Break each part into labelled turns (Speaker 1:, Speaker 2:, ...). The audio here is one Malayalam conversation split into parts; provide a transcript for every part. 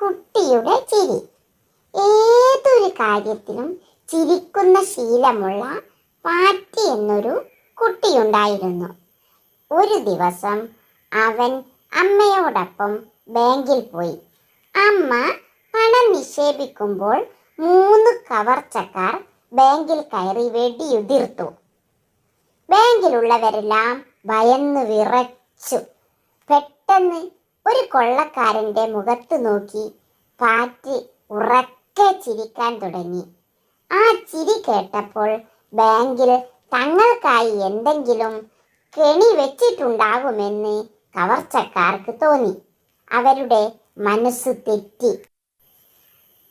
Speaker 1: കുട്ടിയുടെ ചിരി. ഏതൊരു കാര്യത്തിലും ചിരിക്കുന്ന ശീലമുള്ള പാറ്റി എന്നൊരു കുട്ടിയുണ്ടായിരുന്നു. ഒരു ദിവസം അവൻ അമ്മയോടൊപ്പം ബാങ്കിൽ പോയി. അമ്മ പണം നിക്ഷേപിക്കുമ്പോൾ മൂന്ന് കവർച്ചക്കാർ ബാങ്കിൽ കയറി വെടിയുതിർത്തു. ബാങ്കിലുള്ളവരെല്ലാം ഭയന്ന് വിറച്ചു. പെട്ടെന്ന് ഒരു കൊള്ളക്കാരന്റെ മുഖത്ത് നോക്കി പാറ്റ് ഉറക്കെ ചിരിക്കാൻ തുടങ്ങി. ആ ചിരി കേട്ടപ്പോൾ ബാങ്കിൽ തങ്ങൾക്കായി എന്തെങ്കിലും കെണി വെച്ചിട്ടുണ്ടാകുമെന്ന് കവർച്ചക്കാർക്ക് തോന്നി. അവരുടെ മനസ്സ് തെറ്റി.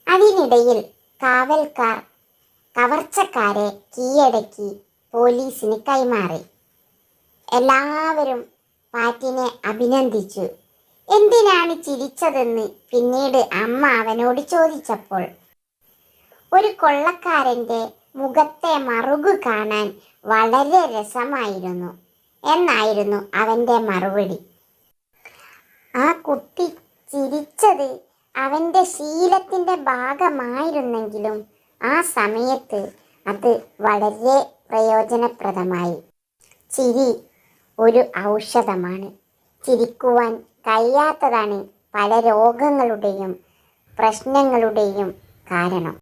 Speaker 1: അതിനിടയിൽ കാവൽക്കാർ കവർച്ചക്കാരെ കീഴടക്കി പോലീസിന് കൈമാറി. എല്ലാവരും പാറ്റിനെ അഭിനന്ദിച്ചു. എന്തിനാണ് ചിരിച്ചതെന്ന് പിന്നീട് അമ്മ അവനോട് ചോദിച്ചപ്പോൾ ഒരു കൊള്ളക്കാരന്റെ മുഖത്തെ മറുക് കാണാൻ വളരെ രസമായിരുന്നു എന്നായിരുന്നു അവന്റെ മറുപടി. ആ കുട്ടി ചിരിച്ചത് അവന്റെ ശീലത്തിന്റെ ഭാഗമായിരുന്നെങ്കിലും ആ സമയത്ത് അത് വളരെ പ്രയോജനപ്രദമായി. ചിരി ഒരു ഔഷധമാണ്. ചിരിക്കുവാൻ കഴിയാത്തതാണ് പല രോഗങ്ങളുടെയും പ്രശ്നങ്ങളുടെയും കാരണം.